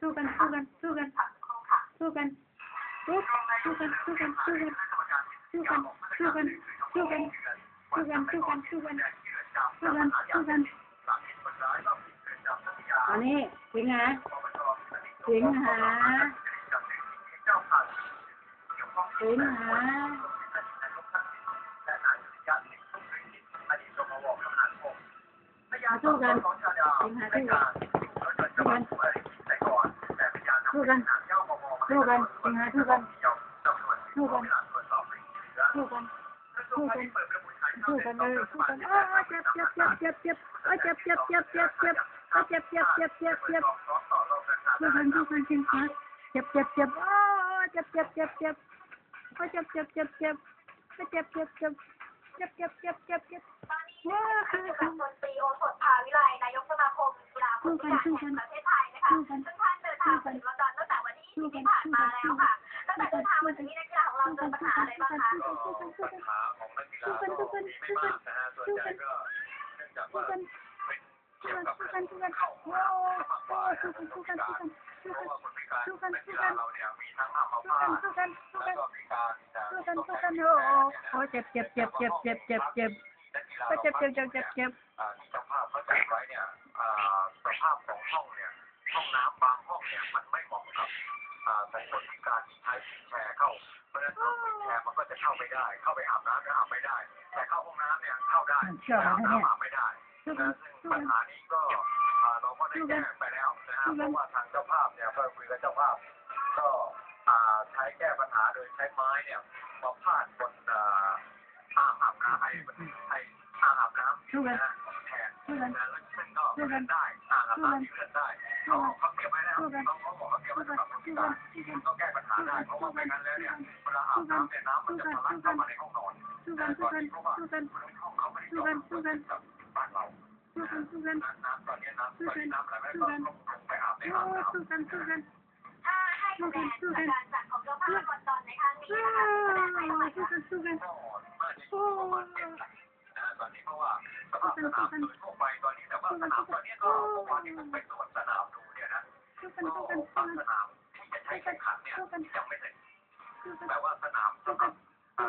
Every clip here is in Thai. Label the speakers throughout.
Speaker 1: สู้กัน สู้กัน สู้กัน สู้กันสู้สู้กัน สู้กัน สู้กัน สู้กัน สู้กัน สู้กัน สู้กัน สู้กัน สู้กัน สู้กัน สู้กันอันนี้สิงหาสิงหาสิงหาสู้กันสิงหาสู้กัน สู้กันสู้กันสู้กันสิงหาสู้กันสู้กันสู้กันสู้กันสู้กันเลยสู้กันอ้าวเจ็บเจ็บเจ็บเจ็บเจ็บอ้าวเจ็บเจ็บเจ็บเจ็บเจ็บอ้าวเจ็บเจ็บเจ็บเจ็บเจ็บสู้กันสู้กันสิงหาเจ็บเจ็บเจ็บอ้าวเจ็บเจ็บเจ็บเจ็บอ้าวเจ็บเจ็บเจ็บเจ็บอ้าวเจ็บเจ็บเจ็บเจ็บเจ็บเจ็บเจ็บเจ็บว้าว
Speaker 2: มนตรีโอสถภาวิไลนายกสมาคมกีฬาฟุตบอลแห่งประเทศไทยนะคะซึ่งท่านเดินทางมา ที่ผ่านมาแล้วค่ะตั้งแต่เดินทางมาถึงที่นักกีฬาของเราเจอปัญหาอะไรบ้างคะ
Speaker 3: ก็ปัญหาของนักกีฬาก็มีไม่มากนะฮะส่วนใหญ่ก็เนื่องจากว่าเป็นเกี่ยวกับเรื่องเข้าห้องน้ำมากกว่านะครับคนพิการเพราะว่าคนพิการนักกีฬาเราเนี่ยมีทั้งอัมพาต
Speaker 1: สู้กันสู้
Speaker 3: แล้ว
Speaker 1: กัน
Speaker 3: ก็พิการจะ
Speaker 1: สู้กัน
Speaker 3: ต้องใช้
Speaker 1: กัน
Speaker 3: วิ
Speaker 1: โอ้
Speaker 3: วแช
Speaker 1: โห
Speaker 3: ร์
Speaker 1: โอ้เจ็บเจ็บเจ็บเจ็บเจ็บเจ็บเจ็บ
Speaker 3: นักกีฬา
Speaker 1: ก็เจ็บเจ็บเจ็บเจ็บเจ็บ
Speaker 3: ที่เจ้าภาพเขาจัดไว้เนี่ยสภาพของห้องเนี่ย ห้องน้ำบางห้องเนี่ยมันไม่เหมาะกับอ่าของคนพิการที่ใช้แชร์เข้า เพราะฉะนั้นรถแชร์มันก็จะเข้าไม่ได้ เข้าไปอาบน้ำก็อาบไม่ได้ แต่เข้าห้องน้ำเนี่ยเข้าได้แต่อาบน้ำอาบไม่ได้
Speaker 1: สู้กั
Speaker 3: นะ
Speaker 1: น
Speaker 3: ซึ่งปัญหานี้ก็เราก็ได้แก้ไปแล้วนะฮะเพราะว่าทางเจ้าภาพเนี่ยก็คุยกับเจ้าภาพ ก็ใช้แก้ปัญหาโดยใช้ไม้เนี่ยมาพาดบนอ่าอางอาบน้ำให้ให้อ่างอาบน้ำ
Speaker 1: นะ
Speaker 3: แทน
Speaker 1: นะ
Speaker 3: แล้วมันก็เลื่อนได้อ่างอาบน้ำที่เลื่อนได้ ขาบอกเขาเต้องแก้ปัญหาได้เพราะว่าไม่งั้นแล้วเนี่ยเวลาอาบน้ำเนี่ยน้ำมันจะทะลักเข้ามาในห้องนอน
Speaker 1: แต่ตอนนี้เาบอกว่า
Speaker 3: ห้องเขาไม่ได้จอดรถกับบ้านเรา
Speaker 1: น้ำ
Speaker 3: ตอนนี้กัน้ำตอนนี้น้ำอะไรไม่ได้ต้องลงไปอาบใน
Speaker 1: อ่า
Speaker 3: งน้ำ
Speaker 2: ถ้าให้คะแนนการจัดของเจ้าภาพก่อนตอนในครั้งนี้นะคะแสดงไป
Speaker 1: หน่
Speaker 3: อยค่ะตอนนี้เพราะว่าสภาพสนามโดยทั่วไปตอนนี้างสนามที่จะใช้แข่งขันเนี่ยยังไม่เสร็จแต่ว่าสนามสำหรับอ่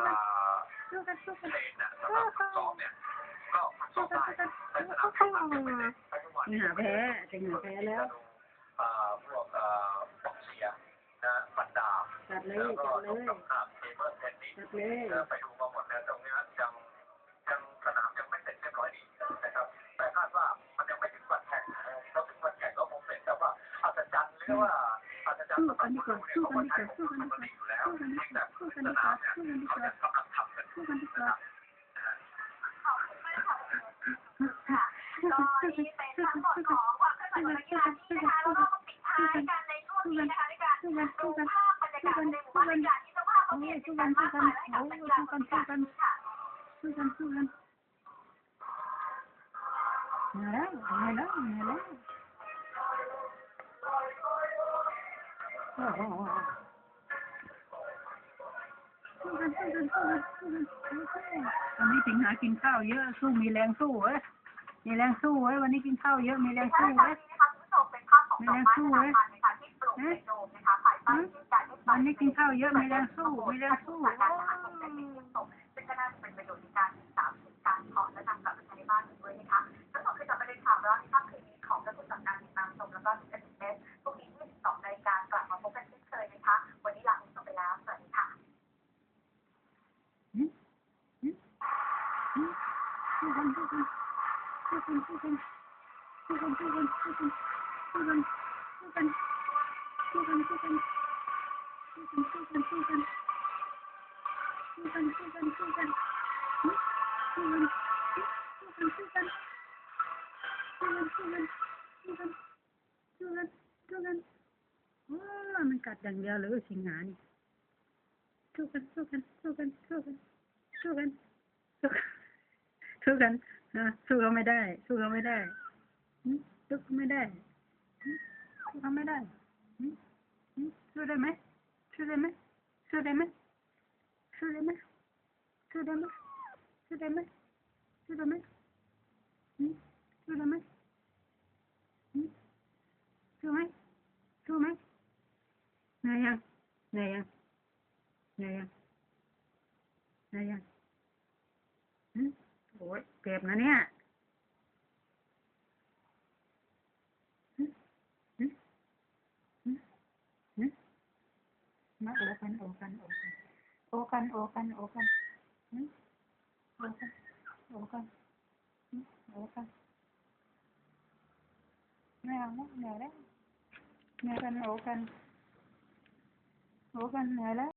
Speaker 3: า
Speaker 1: สู้กันน
Speaker 3: เลนน่ะสำหรับฝึกซ้อมเนี่ยก็ฝึกซ้อมได้แต่สนามแข่งขันยังไม่เสร็จไปทุกวัน
Speaker 1: หาแพ้สิงหาแพ้แล้ว
Speaker 3: อ่าพวกเอ่าบ็อกเซียนะบันดา
Speaker 1: จัดเล
Speaker 3: แล้ว
Speaker 1: ย
Speaker 3: ก็
Speaker 1: จัด
Speaker 3: น
Speaker 1: เล
Speaker 3: ก
Speaker 1: ย
Speaker 3: กำขาบเทเบิลเทนนิส
Speaker 1: จัดเลย
Speaker 3: ไปดู จะจันทร์หรือว่าสำหรันดูเนี่ยเขาก็ใช้กติอยู่แล้วเพียงแต่พื้นสนามเนี่ยเขาจะกำลังทำกัน
Speaker 1: สู้กันดีกว่า
Speaker 2: ขอบคุณมากค่ะค่ะก็นี่เป็นทั้งหมดของความเคลื่อนไหวของนักกีฬาที่นะคะแล้วก็ปิดท้ายกันในช่วงนี้นะคะด้วยการดูภาพบรรยากาศในหมู่บ้านนักกีฬาที่เจ้าภาพเขาเปลี่ยน
Speaker 1: สู้
Speaker 2: กั
Speaker 1: กัน
Speaker 2: มาก
Speaker 1: กัน
Speaker 2: มายและให้กับนักกีฬา
Speaker 1: สู้
Speaker 2: คน
Speaker 1: กัน
Speaker 2: พิ
Speaker 1: สู้
Speaker 2: กา
Speaker 1: กัน
Speaker 2: รค่ะ
Speaker 1: สู้กันสู้กันมาแล้วมาแล้วมาแล้ว วันนี้สิงหากินข้าวเยอะสู้มีแรงสู้เว้ยมีแรงสู้เว้ยวันนี้กินข้าวเยอะมีแรงสู้เว้ย
Speaker 2: มีแรงสู้เว้ย
Speaker 1: วันนี้กินข้าวเยอะมีแรงสู้มีแรงสู้
Speaker 2: มันกัด
Speaker 1: อย่างเดียวเลยสิงหานี่สู้กันสู้กันสู้กันสู้กันสู้กันสู้กัน สู้กันนะสู้เขาไม่ได้ สู้เขาไม่ได้สู้เขาไม่ได้สู้เขาไม่ได้สู้ได้ไหมสู้ได้ไหมสู้ได้ไหมสู้ได้ไหมสู้ได้ไหมสู้ได้ไหมสู้ได้ไหมสู้ได้ไหมสู้ไหมสู้ไหมเหนื่อยยังเหนื่อยยังเหนื่อยยังเหนื่อยยัง โอ้ยเจ็บนะเนี่ยหึหึหึหึมาโอกันโอกันโอกันโอกันโอกันโอกันหึโอกันโอกันหึโอกันไม่เอาแล้วเหนื่อยแล้วเหนื่กันโอกันโอกันเหนื่อยแล้ว